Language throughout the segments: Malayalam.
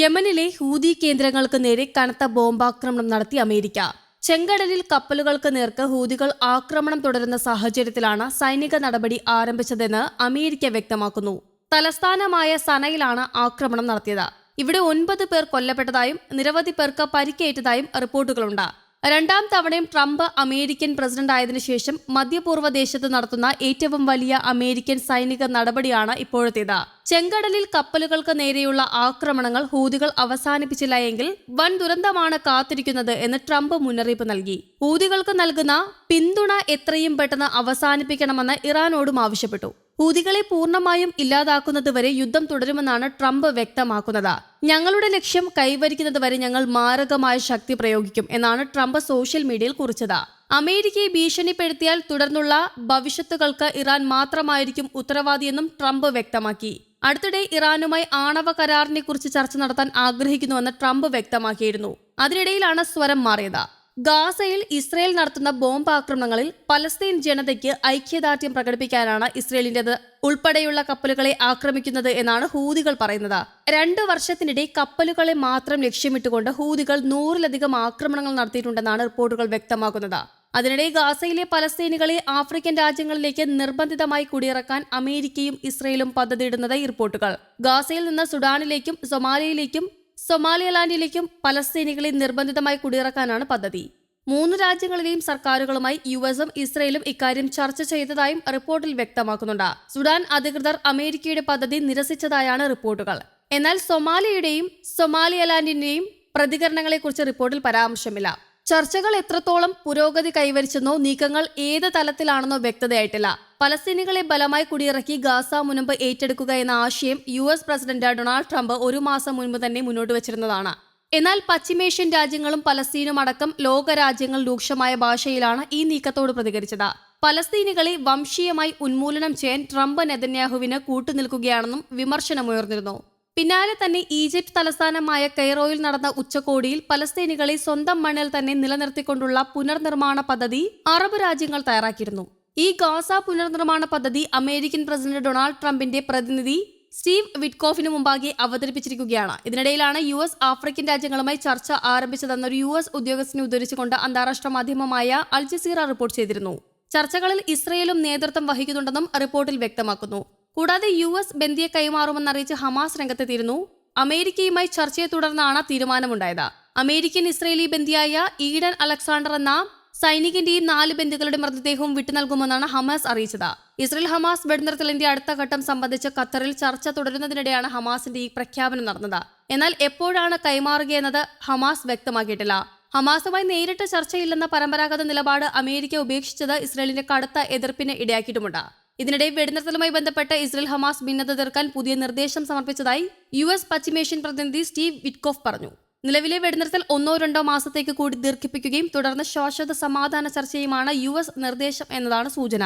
യമനിലെ ഹൂതി കേന്ദ്രങ്ങൾക്ക് നേരെ കനത്ത ബോംബാക്രമണം നടത്തി അമേരിക്ക. ചെങ്കടലിൽ കപ്പലുകൾക്ക് നേർക്ക് ഹൂതികൾ ആക്രമണം തുടരുന്ന സാഹചര്യത്തിലാണ് സൈനിക നടപടി ആരംഭിച്ചതെന്ന് അമേരിക്ക വ്യക്തമാക്കുന്നു. തലസ്ഥാനമായ സനയിലാണ് ആക്രമണം നടത്തിയത്. ഇവിടെ ഒൻപത് പേർ കൊല്ലപ്പെട്ടതായും നിരവധി പേർക്ക് പരിക്കേറ്റതായും റിപ്പോർട്ടുകളുണ്ട്. രണ്ടാം തവണയും ട്രംപ് അമേരിക്കൻ പ്രസിഡന്റ് ആയതിനു ശേഷം മധ്യപൂർവ ദേശത്ത് നടത്തുന്ന ഏറ്റവും വലിയ അമേരിക്കൻ സൈനിക നടപടിയാണ് ഇപ്പോഴത്തേത്. ചെങ്കടലിൽ കപ്പലുകൾക്ക് നേരെയുള്ള ആക്രമണങ്ങൾ ഹൂതികൾ അവസാനിപ്പിച്ചില്ല എങ്കിൽ വൻ ദുരന്തമാണ് കാത്തിരിക്കുന്നത് എന്ന് ട്രംപ് മുന്നറിയിപ്പ് നൽകി. ഹൂതികൾക്ക് നൽകുന്ന പിന്തുണ എത്രയും പെട്ടെന്ന് അവസാനിപ്പിക്കണമെന്ന് ഇറാനോടും ആവശ്യപ്പെട്ടു. ഹൂതികളെ പൂർണമായും ഇല്ലാതാക്കുന്നതുവരെ യുദ്ധം തുടരുമെന്നാണ് ട്രംപ് വ്യക്തമാക്കുന്നത്. ഞങ്ങളുടെ ലക്ഷ്യം കൈവരിക്കുന്നതുവരെ ഞങ്ങൾ മാരകമായ ശക്തി പ്രയോഗിക്കും എന്നാണ് ട്രംപ് സോഷ്യൽ മീഡിയയിൽ കുറിച്ചത്. അമേരിക്കയെ ഭീഷണിപ്പെടുത്തിയാൽ തുടർന്നുള്ള ഭവിഷ്യത്തുകൾക്ക് ഇറാൻ മാത്രമായിരിക്കും ഉത്തരവാദിയെന്നും ട്രംപ് വ്യക്തമാക്കി. അടുത്തിടെ ഇറാനുമായി ആണവ കരാറിനെ കുറിച്ച് ചർച്ച നടത്താൻ ആഗ്രഹിക്കുന്നുവെന്ന് ട്രംപ് വ്യക്തമാക്കിയിരുന്നു. അതിനിടയിലാണ് സ്വരം മാറിയത്. ഗാസയിൽ ഇസ്രയേൽ നടത്തുന്ന ബോംബ് ആക്രമണങ്ങളിൽ പലസ്തീൻ ജനതയ്ക്ക് ഐക്യദാർഢ്യം പ്രകടിപ്പിക്കാനാണ് ഇസ്രയേലിന്റേത് ഉൾപ്പെടെയുള്ള കപ്പലുകളെ ആക്രമിക്കുന്നത് എന്നാണ് ഹൂതികൾ പറയുന്നത്. രണ്ടു വർഷത്തിനിടെ കപ്പലുകളെ മാത്രം ലക്ഷ്യമിട്ടുകൊണ്ട് ഹൂതികൾ നൂറിലധികം ആക്രമണങ്ങൾ നടത്തിയിട്ടുണ്ടെന്നാണ് റിപ്പോർട്ടുകൾ വ്യക്തമാക്കുന്നത്. അതിനിടെ ഗാസയിലെ പലസ്തീനികളെ ആഫ്രിക്കൻ രാജ്യങ്ങളിലേക്ക് നിർബന്ധിതമായി കുടിയിറക്കാൻ അമേരിക്കയും ഇസ്രയേലും പദ്ധതിയിടുന്നതായി റിപ്പോർട്ടുകൾ. ഗാസയിൽ നിന്ന് സുഡാനിലേക്കും സൊമാലിയയിലേക്കും സൊമാലിയലാൻഡിലേക്കും പലസ്തീനികളെ നിർബന്ധിതമായി കുടിയിറക്കാനാണ് പദ്ധതി. മൂന്ന് രാജ്യങ്ങളിലെയും സർക്കാരുകളുമായി യു എസും ഇസ്രയേലും ഇക്കാര്യം ചർച്ച ചെയ്തതായും റിപ്പോർട്ടിൽ വ്യക്തമാക്കുന്നുണ്ട്. സുഡാൻ അധികൃതർ അമേരിക്കയുടെ പദ്ധതി നിരസിച്ചതായാണ് റിപ്പോർട്ടുകൾ. എന്നാൽ സൊമാലിയയുടെയും സൊമാലിയലാൻഡിന്റെയും പ്രതികരണങ്ങളെക്കുറിച്ച് റിപ്പോർട്ടിൽ പരാമർശമില്ല. ചർച്ചകൾ എത്രത്തോളം പുരോഗതി കൈവരിച്ചെന്നോ നീക്കങ്ങൾ ഏത് തലത്തിലാണെന്നോ വ്യക്തതയായിട്ടില്ല. പലസ്തീനികളെ ബലമായി കുടിയിറക്കി ഗാസ മുനമ്പ് ഏറ്റെടുക്കുക എന്ന ആശയം U S president Donald Trump ഒരു മാസം മുൻപ് തന്നെ മുന്നോട്ട് വച്ചിരുന്നതാണ്. എന്നാൽ പശ്ചിമേഷ്യൻ രാജ്യങ്ങളും പലസ്തീനും അടക്കം ലോകരാജ്യങ്ങൾ രൂക്ഷമായ ഭാഷയിലാണ് ഈ നീക്കത്തോട് പ്രതികരിച്ചത്. പലസ്തീനികളെ വംശീയമായി ഉന്മൂലനം ചെയ്യാൻ ട്രംപ് നെതന്യാഹുവിന് കൂട്ടുനിൽക്കുകയാണെന്നും വിമർശനമുയർന്നിരുന്നു. പിന്നാലെ തന്നെ ഈജിപ്ത് തലസ്ഥാനമായ കൈറോയിൽ നടന്ന ഉച്ചകോടിയിൽ പലസ്തീനികളെ സ്വന്തം മണ്ണിൽ തന്നെ നിലനിർത്തിക്കൊണ്ടുള്ള പുനർനിർമ്മാണ പദ്ധതി അറബ് രാജ്യങ്ങൾ തയ്യാറാക്കിയിരുന്നു. ഈ ഗാസ പുനർനിർമ്മാണ പദ്ധതി അമേരിക്കൻ പ്രസിഡന്റ് ഡൊണാൾഡ് ട്രംപിന്റെ പ്രതിനിധി സ്റ്റീവ് വിറ്റ്കോഫിന് മുമ്പാകെ അവതരിപ്പിച്ചിരിക്കുകയാണ്. ഇതിനിടയിലാണ് യു എസ് ആഫ്രിക്കൻ രാജ്യങ്ങളുമായി ചർച്ച ആരംഭിച്ചതെന്നൊരു യു എസ് ഉദ്യോഗസ്ഥനെ ഉദ്ധരിച്ചുകൊണ്ട് അന്താരാഷ്ട്ര മാധ്യമമായ അൽ ജസീറ റിപ്പോർട്ട് ചെയ്തിരുന്നു. ചർച്ചകളിൽ ഇസ്രയേലും നേതൃത്വം വഹിക്കുന്നുണ്ടെന്നും റിപ്പോർട്ടിൽ വ്യക്തമാക്കുന്നു. കൂടാതെ യു എസ് ബന്ദിയെ കൈമാറുമെന്നറിയിച്ച് ഹമാസ് രംഗത്തെത്തിയിരുന്നു. അമേരിക്കയുമായി ചർച്ചയെ തുടർന്നാണ് തീരുമാനമുണ്ടായത്. അമേരിക്കൻ ഇസ്രയേലി ബന്ദിയായ ഈഡൻ അലക്സാണ്ടർ എന്ന സൈനികന്റെയും നാല് ബന്ധുക്കളുടെ മൃതദേഹവും വിട്ടുനൽകുമെന്നാണ് ഹമാസ് അറിയിച്ചത്. ഇസ്രയേൽ ഹമാസ് വെടിനിർത്തലിന്റെ അടുത്ത ഘട്ടം സംബന്ധിച്ച് ഖത്തറിൽ ചർച്ച തുടരുന്നതിനിടെയാണ് ഹമാസിന്റെ ഈ പ്രഖ്യാപനം നടന്നത്. എന്നാൽ എപ്പോഴാണ് കൈമാറുകയെന്നത് ഹമാസ് വ്യക്തമാക്കിയിട്ടില്ല. ഹമാസുമായി നേരിട്ട് ചർച്ചയില്ലെന്ന പരമ്പരാഗത നിലപാട് അമേരിക്ക ഉപേക്ഷിച്ചത് ഇസ്രയേലിന്റെ കടുത്ത എതിർപ്പിന് ഇടയാക്കിയിട്ടുമുണ്ട്. ഇതിനിടെ വെടിനിർത്തലുമായി ബന്ധപ്പെട്ട് ഇസ്രയേൽ ഹമാസ് ഭിന്നത തീർക്കാൻ പുതിയ നിർദ്ദേശം സമർപ്പിച്ചതായി യു എസ് പശ്ചിമേഷ്യൻ പ്രതിനിധി സ്റ്റീവ് വിറ്റ്കോഫ് പറഞ്ഞു. നിലവിലെ വെടിനിർത്തൽ ഒന്നോ രണ്ടോ മാസത്തേക്ക് കൂടി ദീർഘിപ്പിക്കുകയും തുടർന്ന് ശാശ്വത സമാധാന ചർച്ചയുമാണ് യു നിർദ്ദേശം എന്നതാണ് സൂചന.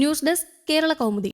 News desk Kerala Kaumudi.